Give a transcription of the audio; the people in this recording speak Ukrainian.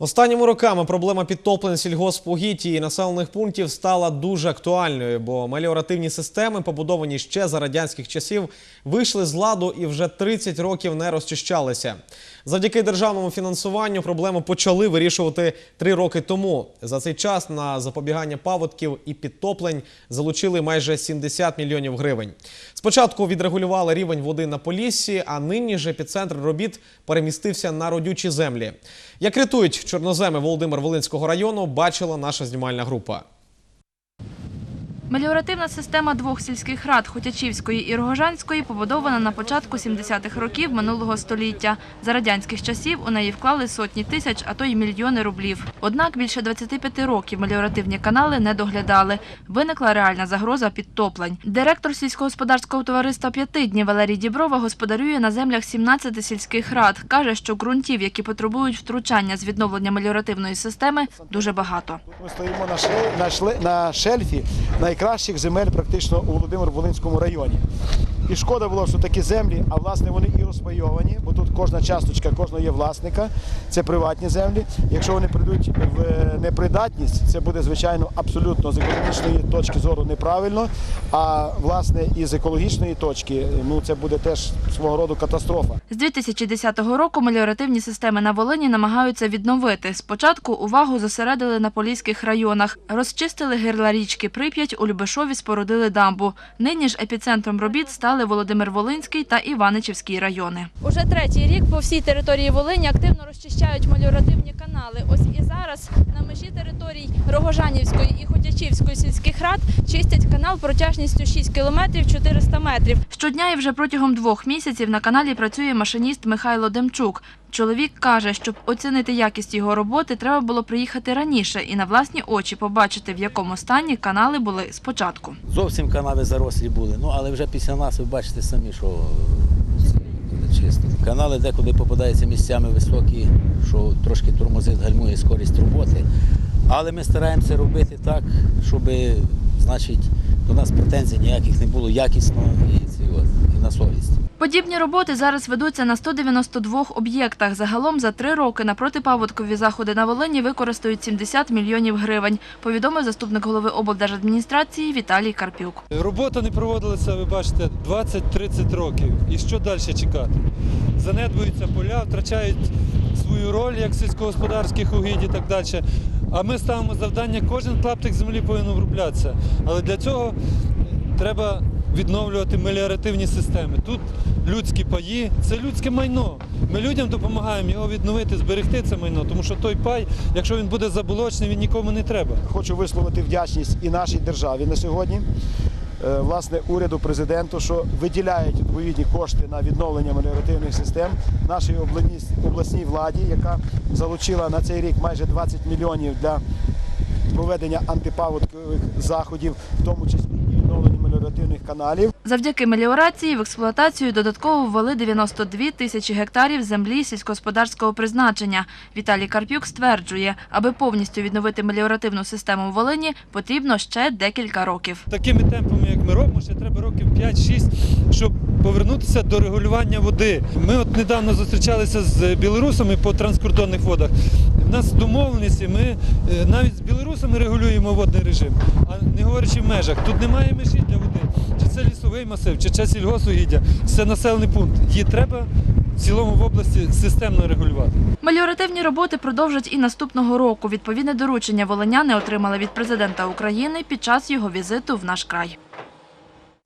Останніми роками проблема підтоплень сільгоспугідь і населених пунктів стала дуже актуальною, бо меліоративні системи, побудовані ще за радянських часів, вийшли з ладу і вже 30 років не розчищалися. Завдяки державному фінансуванню проблему почали вирішувати три роки тому. За цей час на запобігання паводків і підтоплень залучили майже 70 мільйонів гривень. Спочатку відрегулювали рівень води на Поліссі, а нині ж епіцентр робіт перемістився на родючі землі. Як рятують чорноземи Володимир Волинського району, бачила наша знімальна група. Меліоративна система двох сільських рад Хотячівської і Рогожанської побудована на початку 70-х років минулого століття. За радянських часів у неї вклали сотні тисяч, а то й мільйони рублів. Однак більше 25 років меліоративні канали не доглядали. Виникла реальна загроза підтоплень. Директор сільськогосподарського товариства «П'яти днів» Валерій Діброва господарює на землях 17 сільських рад. Каже, що ґрунтів, які потребують втручання з відновлення меліоративної системи, дуже багато. Ми стоїмо на, шле, на, шельфі найкращих земель практично у Володимир-Волинському районі. І шкода було, що такі землі, а власне вони і розпайовані, бо тут кожна часточка, кожного є власника, це приватні землі. Якщо вони прийдуть в е, непридатність, це буде звичайно абсолютно з економічної точки зору неправильно. А власне і з екологічної точки, ну це буде теж свого роду катастрофа. З 2010 року меліоративні системи на Волині намагаються відновити. Спочатку увагу зосередили на поліських районах. Розчистили гирла річки Прип'ять, у Любешові спорудили дамбу. Нині ж епіцентром робіт стали Володимир-Волинський та Іваничівський райони. Уже третій рік по всій території Волині активно розчищають меліоративні канали. Ось і зараз на межі територій Рогожанівської і Хотячівської сільських рад чистять канал протяжністю 6 кілометрів 400 метрів. Щодня і вже протягом двох місяців на каналі працює машиніст Михайло Демчук. Чоловік каже, щоб оцінити якість його роботи, треба було приїхати раніше і на власні очі побачити, в якому стані канали були спочатку. Зовсім канави зарослі були. Ну але вже після нас ви бачите самі, що чисто. Канали декуди попадаються місцями високі, що трошки тормозить, гальмує скорість роботи. Але ми стараємося робити так, щоб значить, до нас претензій ніяких не було якісно і, ці от, і на совість. Подібні роботи зараз ведуться на 192 об'єктах. Загалом за три роки на протипаводкові заходи на Волині використають 70 мільйонів гривень, повідомив заступник голови облдержадміністрації Віталій Карпюк. Робота не проводилася, ви бачите, 20-30 років. І що далі чекати? Занедбуються поля, втрачають свою роль як сільськогосподарських угідь і так далі. А ми ставимо завдання, кожен клаптик землі повинен оброблятися. Але для цього треба відновлювати меліоративні системи. Тут людські паї, це людське майно. Ми людям допомагаємо його відновити, зберегти це майно, тому що той пай, якщо він буде заболочений, він нікому не треба. Хочу висловити вдячність і нашій державі на сьогодні. Е, Власне, уряду, президенту, що виділяють відповідні кошти на відновлення меліоративних систем нашій обласній- владі, яка залучила на цей рік майже 20 мільйонів для проведення антипаводкових заходів, в тому числі каналів. Завдяки меліорації в експлуатацію додатково ввели 92 тисячі гектарів землі сільськогосподарського призначення. Віталій Карпюк стверджує, аби повністю відновити меліоративну систему в Волині, потрібно ще декілька років. Такими темпами, як ми робимо, ще треба років 5-6, щоб повернутися до регулювання води. Ми от недавно зустрічалися з білорусами по транскордонних водах. У нас домовленості, ми е, навіть з білорусами регулюємо водний режим, а не говорячи в межах. Тут немає межі для води. Чи лісовий масив, чи сільгосугіддя, це населений пункт. Її треба в цілому в області системно регулювати. Меліоративні роботи продовжать і наступного року. Відповідне доручення волиняни отримали від президента України під час його візиту в наш край.